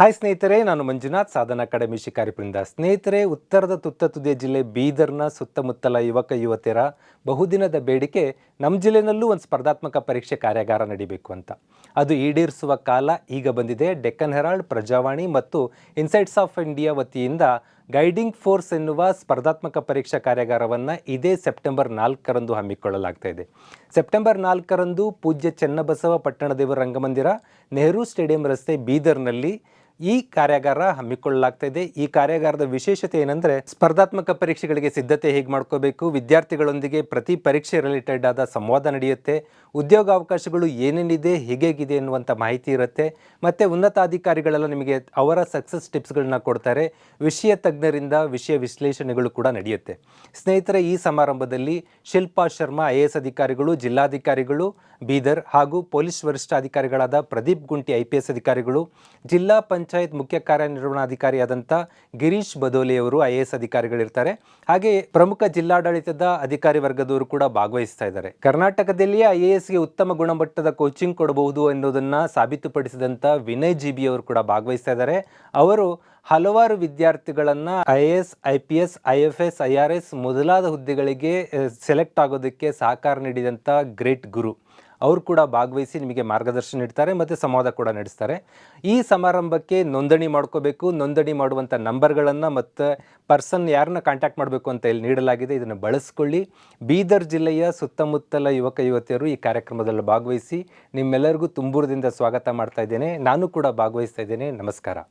Hi ಸ್ನೇಹಿತರೆ, ನಾನು ಮಂಜುನಾಥ್, ಸಾಧನ ಅಕಾಡೆಮಿ ಶಿಕಾರಿಪುರಿಂದ ಸ್ನೇಹಿತರೆ, ಉತ್ತರದ ತುತ್ತ ತುದಿಯ ಜಿಲ್ಲೆ ಬೀದರ್ನ ಸುತ್ತಮುತ್ತಲ ಯುವಕ, ಯುವತಿಯರ ಬಹುದಿನದ ಬೇಡಿಕೆ ನಮ್ಮ ಜಿಲ್ಲೆನಲ್ಲೂ ಒಂದು ಸ್ಪರ್ಧಾತ್ಮಕ ಪರೀಕ್ಷೆ ಕಾರ್ಯಾಗಾರ ನಡೀಬೇಕು ಅಂತ. ಅದು ಈಡೇರಿಸುವ ಕಾಲ ಈಗ ಬಂದಿದೆ. ಡೆಕ್ಕನ್ ಹೆರಾಲ್ಡ್, ಪ್ರಜಾವಾಣಿ ಮತ್ತು ಇನ್ಸೈಟ್ಸ್ ಆಫ್ ಇಂಡಿಯಾ ವತಿಯಿಂದ ಗೈಡಿಂಗ್ ಫೋರ್ಸ್ ಎನ್ನುವ ಸ್ಪರ್ಧಾತ್ಮಕ ಪರೀಕ್ಷಾ ಕಾರ್ಯಾಗಾರವನ್ನು ಇದೇ ಸೆಪ್ಟೆಂಬರ್ ನಾಲ್ಕರಂದು ಹಮ್ಮಿಕೊಳ್ಳಲಾಗ್ತಾ ಇದೆ. ಸೆಪ್ಟೆಂಬರ್ ನಾಲ್ಕರಂದು ಪೂಜ್ಯ ಚೆನ್ನಬಸವ ಪಟ್ಟಣದೇವರ ರಂಗಮಂದಿರ, ನೆಹರು ಸ್ಟೇಡಿಯಂ ರಸ್ತೆ ಬೀದರ್ನಲ್ಲಿ ಈ ಕಾರ್ಯಾಗಾರ ಹಮ್ಮಿಕೊಳ್ಳಲಾಗ್ತಾ ಈ ಕಾರ್ಯಾಗಾರದ ವಿಶೇಷತೆ ಏನಂದ್ರೆ, ಸ್ಪರ್ಧಾತ್ಮಕ ಪರೀಕ್ಷೆಗಳಿಗೆ ಸಿದ್ಧತೆ ಹೇಗೆ ಮಾಡ್ಕೋಬೇಕು, ವಿದ್ಯಾರ್ಥಿಗಳೊಂದಿಗೆ ಪ್ರತಿ ಪರೀಕ್ಷೆ ರಿಲೇಟೆಡ್ ಆದ ಸಂವಾದ ನಡೆಯುತ್ತೆ, ಉದ್ಯೋಗಾವಕಾಶಗಳು ಏನೇನಿದೆ, ಹೇಗೇಗಿದೆ ಎನ್ನುವಂಥ ಮಾಹಿತಿ ಇರುತ್ತೆ, ಮತ್ತೆ ಉನ್ನತಾಧಿಕಾರಿಗಳೆಲ್ಲ ನಿಮಗೆ ಅವರ ಸಕ್ಸಸ್ ಟಿಪ್ಸ್ಗಳನ್ನ ಕೊಡ್ತಾರೆ, ವಿಷಯ ತಜ್ಞರಿಂದ ವಿಷಯ ವಿಶ್ಲೇಷಣೆಗಳು ಕೂಡ ನಡೆಯುತ್ತೆ. ಸ್ನೇಹಿತರೆ, ಈ ಸಮಾರಂಭದಲ್ಲಿ ಶಿಲ್ಪಾ ಶರ್ಮಾ, ಐ ಎಸ್ ಅಧಿಕಾರಿಗಳು, ಜಿಲ್ಲಾಧಿಕಾರಿಗಳು, ಬೀದರ್ ಹಾಗೂ police ವರಿಷ್ಠಾಧಿಕಾರಿಗಳಾದ Pradeep Gunti, I P S ಅಧಿಕಾರಿಗಳು, ಜಿಲ್ಲಾ ಪಂಚಾಯತ್ ಮುಖ್ಯ ಕಾರ್ಯನಿರ್ವಹಣಾಧಿಕಾರಿಯಾದಂಥ ಗಿರೀಶ್ ಬದೋಲಿಯವರು ಐ ಎ ಎಸ್ ಅಧಿಕಾರಿಗಳಿರ್ತಾರೆ. ಹಾಗೆ ಪ್ರಮುಖ ಜಿಲ್ಲಾಡಳಿತದ ಅಧಿಕಾರಿ ವರ್ಗದವರು ಕೂಡ ಭಾಗವಹಿಸ್ತಾ ಇದ್ದಾರೆ. ಕರ್ನಾಟಕದಲ್ಲಿಯೇ ಐ ಎ ಎಸ್ಗೆ ಉತ್ತಮ ಗುಣಮಟ್ಟದ ಕೋಚಿಂಗ್ ಕೊಡಬಹುದು ಎನ್ನುವುದನ್ನ ಸಾಬೀತುಪಡಿಸಿದಂಥ ವಿನಯ್ ಜಿ ಬಿ ಅವರು ಕೂಡ ಭಾಗವಹಿಸ್ತಾ ಇದ್ದಾರೆ. ಅವರು ಹಲವಾರು ವಿದ್ಯಾರ್ಥಿಗಳನ್ನು I A S, I P S, I F S, I R S ಮೊದಲಾದ ಹುದ್ದೆಗಳಿಗೆ ಸೆಲೆಕ್ಟ್ ಆಗೋದಕ್ಕೆ ಸಹಕಾರ ನೀಡಿದಂಥ ಗ್ರೇಟ್ ಗುರು. ಅವರು ಕೂಡ ಭಾಗವಹಿಸಿ ನಿಮಗೆ ಮಾರ್ಗದರ್ಶನ ನೀಡ್ತಾರೆ ಮತ್ತು ಸಂವಾದ ಕೂಡ ನಡೆಸ್ತಾರೆ. ಈ ಸಮಾರಂಭಕ್ಕೆ ನೋಂದಣಿ ಮಾಡ್ಕೋಬೇಕು, ನೋಂದಣಿ ಮಾಡುವಂಥ ನಂಬರ್ಗಳನ್ನು ಮತ್ತು ಪರ್ಸನ್ ಯಾರನ್ನ ಕಾಂಟ್ಯಾಕ್ಟ್ ಮಾಡಬೇಕು ಅಂತ ಇಲ್ಲಿ ನೀಡಲಾಗಿದೆ. ಇದನ್ನು ಬಳಸ್ಕೊಳ್ಳಿ. ಬೀದರ್ ಜಿಲ್ಲೆಯ ಸುತ್ತಮುತ್ತಲ ಯುವಕ, ಯುವತಿಯರು ಈ ಕಾರ್ಯಕ್ರಮದಲ್ಲಿ ಭಾಗವಹಿಸಿ ನಿಮ್ಮೆಲ್ಲರಿಗೂ ತುಂಬೂರದಿಂದ ಸ್ವಾಗತ ಮಾಡ್ತಾ ಇದ್ದೇನೆ. ನಾನು ಕೂಡ ಭಾಗವಹಿಸ್ತಾ ಇದ್ದೇನೆ. ನಮಸ್ಕಾರ.